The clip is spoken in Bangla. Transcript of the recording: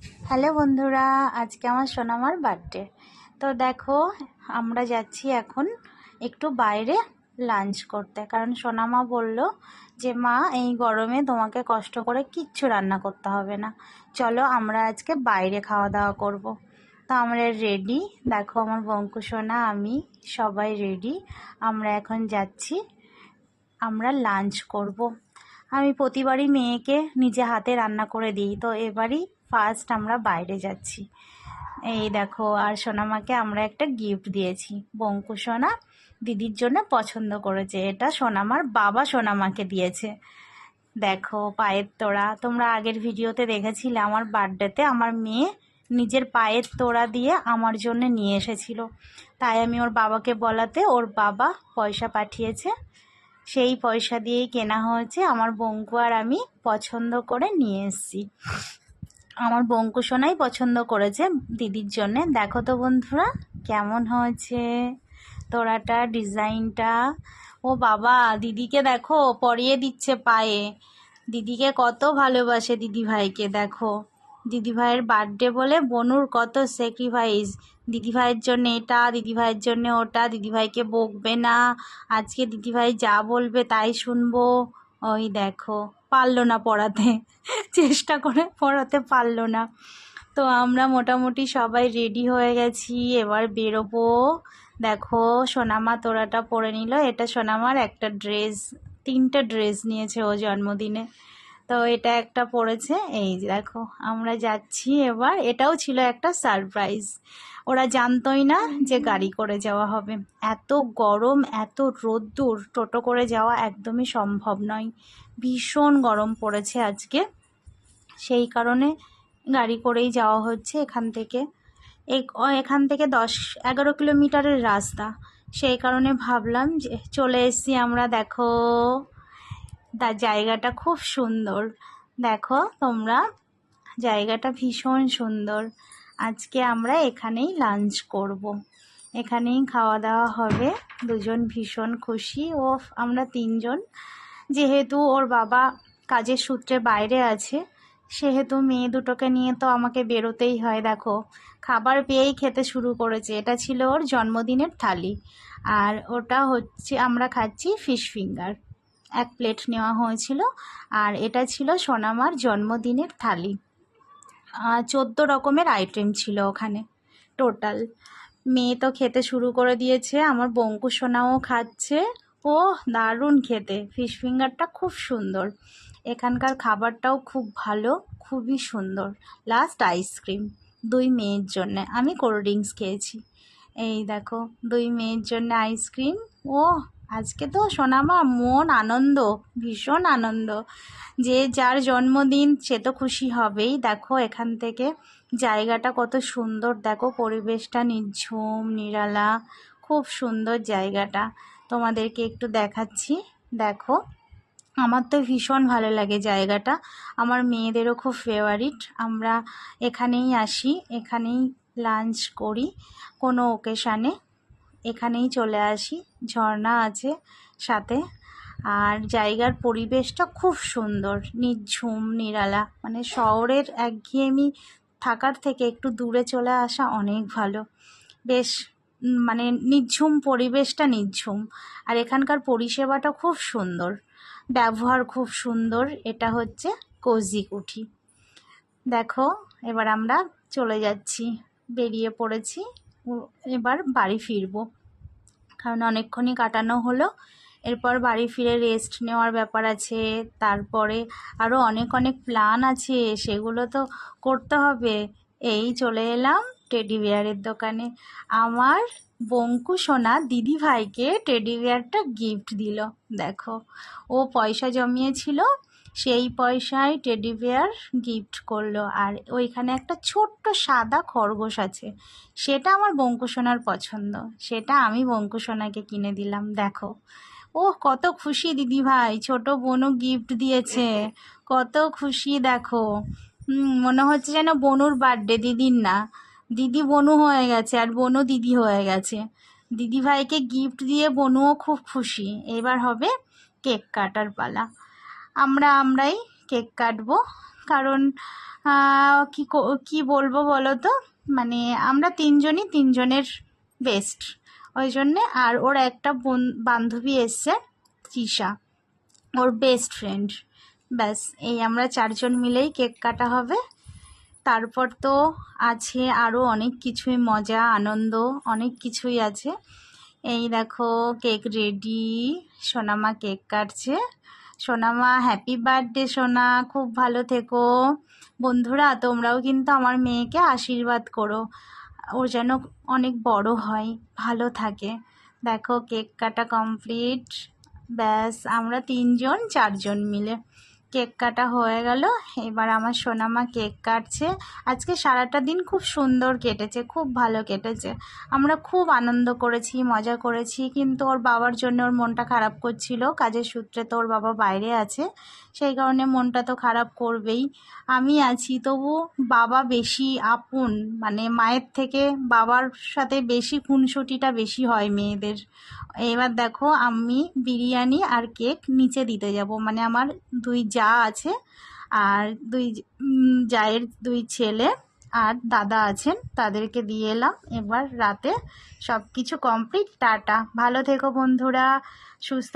হ্যালো বন্ধুরা, আজকে আমার সোনামার বার্থডে তো দেখো, আমরা যাচ্ছি এখন একটু বাইরে লাঞ্চ করতে। কারণ সোনামা বলল যে, মা, এই গরমে তোমাকে কষ্ট করে কিচ্ছু রান্না করতে হবে না। চলো, আমরা আজকে বাইরে খাওয়া দাওয়া করব। তো আমরা রেডি দেখো, আমার বঙ্কু, সোনা, আমি সবাই রেডি আমরা এখন যাচ্ছি, আমরা লাঞ্চ করব। আমি প্রতিবারই মেয়েকে নিজে হাতে রান্না করে দিই। তো এবারই ফার্স্ট আমরা বাইরে যাচ্ছি। এই দেখো, আর সোনামাকে আমরা একটা গিফট দিয়েছি। বঙ্কু সোনা দিদির জন্য পছন্দ করেছে। এটা সোনামার বাবা সোনামাকে দিয়েছে। দেখো, পায়ের তোড়া। তোমরা আগের ভিডিওতে দেখেছিলে, আমার বার্থডেতে আমার মেয়ে নিজের পায়ের তোড়া দিয়ে আমার জন্য নিয়ে এসেছিল। তাই আমি ওর বাবাকে বলাতে ওর বাবা পয়সা পাঠিয়েছে। সেই পয়সা দিয়েই কেনা হয়েছে। আমার বঙ্কু আর আমি পছন্দ করে নিয়ে এসেছি। আমার বঙ্কু সোনাই পছন্দ করেছে দিদির জন্যে। দেখো তো বন্ধুরা, কেমন হয়েছে? তোরাটা ডিজাইনটা। ও বাবা, দিদিকে দেখো, পরিয়ে দিচ্ছে পায়ে। দিদিকে কত ভালোবাসে দিদি ভাইকে, দেখো। দিদি ভাইয়ের বার্থডে বলে বনুর কত স্যাক্রিফাইস দিদি ভাইয়ের জন্য এটা, দিদি ভাইয়ের জন্য ওটা, দিদি ভাইকে বকবে না। আজকে দিদি ভাই যা বলবে তাই শুনব। ওই দেখো, পারল না পড়াতে। চেষ্টা করে পড়াতে পারল না। তো আমরা মোটামুটি সবাই রেডি হয়ে গেছি, এবার বেরোবো। দেখো, সোনামা তোরাটা পরে নিল। এটা সোনামার একটা ড্রেস তিনটা ড্রেস নিয়েছে ও জন্মদিনে। তো এটা একটা পড়েছে। এই যে দেখো, আমরা যাচ্ছি এবার। এটাও ছিল একটা সারপ্রাইজ ওরা জানতোই না যে গাড়ি করে যাওয়া হবে। এত গরম, এত রোদ্দুর, টোটো করে যাওয়া একদমই সম্ভব নয়। ভীষণ গরম পড়েছে আজকে। সেই কারণে গাড়ি করেই যাওয়া হচ্ছে এখান থেকে। এখান থেকে দশ, এগারো কিলোমিটারের রাস্তা। সেই কারণে ভাবলাম যে চলে এসছি আমরা, দেখো। তার জায়গাটা খুব সুন্দর। দেখো তোমরা, জায়গাটা ভীষণ সুন্দর। আজকে আমরা এখানেই লাঞ্চ করব। এখানেই খাওয়া দাওয়া হবে। দুজন ভীষণ খুশি। ও আমরা তিনজন। যেহেতু ওর বাবা কাজের সূত্রে বাইরে আছে, সেহেতু মেয়ে দুটোকে নিয়ে তো আমাকে বেরোতেই হয়, দেখো। খাবার পেয়েই খেতে শুরু করেছে। এটা ছিল ওর জন্মদিনের থালি। আর ওটা হচ্ছে, আমরা খাচ্ছি ফিশ ফিঙ্গার এক প্লেট নেওয়া হয়েছিল, আর এটা ছিল সোনামার জন্মদিনের থালি। চোদ্দ রকমের আইটেম ছিল ওখানে টোটাল মেয়ে তো খেতে শুরু করে দিয়েছে, আমার বঙ্কু সোনাও খাচ্ছে। ও দারুণ খেতে ফিশ ফিঙ্গারটা খুব সুন্দর। এখানকার খাবারটাও খুব ভালো, খুবই সুন্দর। লাস্ট আইসক্রিম দুই মেয়ের জন্যে, আমি কোল্ড ড্রিঙ্কস খেয়েছি। এই দেখো, দুই মেয়ের জন্য আইসক্রিম ও আজকে তো সোনামা মন আনন্দ, ভীষণ আনন্দ। যে যার জন্মদিন, সে তো খুশি হবেই। দেখো এখান থেকে জায়গাটা কত সুন্দর। দেখো পরিবেশটা নির্ঝুম নিরালা, খুব সুন্দর জায়গাটা। তোমাদেরকে একটু দেখাচ্ছি। দেখো, আমার তো ভীষণ ভালো লাগে জায়গাটা। আমার মেয়েদেরও খুব ফেভারিট আমরা এখানেই আসি, এখানেই লাঞ্চ করি কোনো ওকেশানে এখানেই চলে আসি। ঝর্ণা আছে সাথে। আর জায়গার পরিবেশটা খুব সুন্দর। নির্ঝুম নিরালা। মানে শহরের একঘেয়েমি থাকার থেকে একটু দূরে চলে আসা অনেক ভালো। বেশ মানে নির্ঝুম পরিবেশটা নির্ঝুম আর এখানকার পরিষেবাটা খুব সুন্দর। ব্যবহার খুব সুন্দর। এটা হচ্ছে কোজি কুঠি। দেখো, এবার আমরা চলে যাচ্ছি। বেরিয়ে পড়েছি এবার বাড়ি ফিরব। কারণ অনেকক্ষণই কাটানো হলো। এরপর বাড়ি ফিরে রেস্ট নেওয়ার ব্যাপার আছে। তারপরে আরও অনেক অনেক প্ল্যান আছে। সেগুলো তো করতে হবে। এই চলে এলাম টেডি বিয়ারের দোকানে। আমার বঙ্কু সোনা দিদি ভাইকে টেডি বিয়ারটা গিফট দিল। দেখো, ও পয়সা জমিয়েছিল। সেই পয়সায় টেডি বিয়ার গিফট করল। আর ওইখানে একটা ছোট্ট সাদা খরগোশ আছে। সেটা আমার বঙ্কু সোনার পছন্দ। সেটা আমি বঙ্কু সোনাকে কিনে দিলাম, দেখো। ও কত খুশি দিদি ভাই, ছোট বোনও গিফট দিয়েছে। কত খুশি, দেখো। মনে হচ্ছে যেন বনুর বার্থডে দিদির না। দিদি বনু হয়ে গেছে আর বনু দিদি হয়ে গেছে। দিদি ভাইকে গিফট দিয়ে বনুও খুব খুশি। এবার হবে কেক কাটার পালা। আমরা আমরাই কেক কাটবো। কারণ কো- কি বলব বলো তো? মানে আমরা তিনজনই তিনজনের বেস্ট ওই জন্যে আর ওর একটা বন- বান্ধবী এসছে, তৃষা। ওর বেস্ট ফ্রেন্ড ব্যাস, এই আমরা চারজন মিলেই কেক কাটা হবে। তারপর তো আছে আরও অনেক কিছুই, মজা, আনন্দ, অনেক কিছুই আছে। এই দেখো, কেক রেডি সোনামা কেক কাটছে। সোনামা হ্যাপি বার্থডে সোনা, খুব ভালো থেকো। বন্ধুরা, তোমরাও কিন্তু আমার মেয়েকে আশীর্বাদ করো। ও যেন অনেক বড় হয়, ভালো থাকে। দেখো কেক কাটা কমপ্লিট ব্যাস, আমরা তিনজন, চারজন মিলে। কেক কাটা হয়ে গেল। এবার আমার সোনামা কেক কাটছে। আজকে সারাটা দিন খুব সুন্দর কেটেছে, খুব ভালো কেটেছে। আমরা খুব আনন্দ করেছি, মজা করেছি, কিন্তু ওর বাবার জন্য ওর মনটা খারাপ করছিল। কাজের সূত্রে তো ওর বাবা বাইরে আছে, সেই কারণে মনটা তো খারাপ করবেই। আমি আছি, তবু বাবা বেশি আপন মানে মায়ের থেকে বাবার সাথে বেশি খুনসুটিটা বেশি হয় মেয়েদের। এবার দেখো, আমি বিরিয়ানি আর কেক নিচে দিতে যাব মানে আমার দুই যা আছে আর দুই জায়ের দুই ছেলে আর দাদা আছেন, তাদেরকে দিয়ে এলাম। এবার রাতে সব কিছু কমপ্লিট, টাটা। ভালো থেকো বন্ধুরা, সুস্থ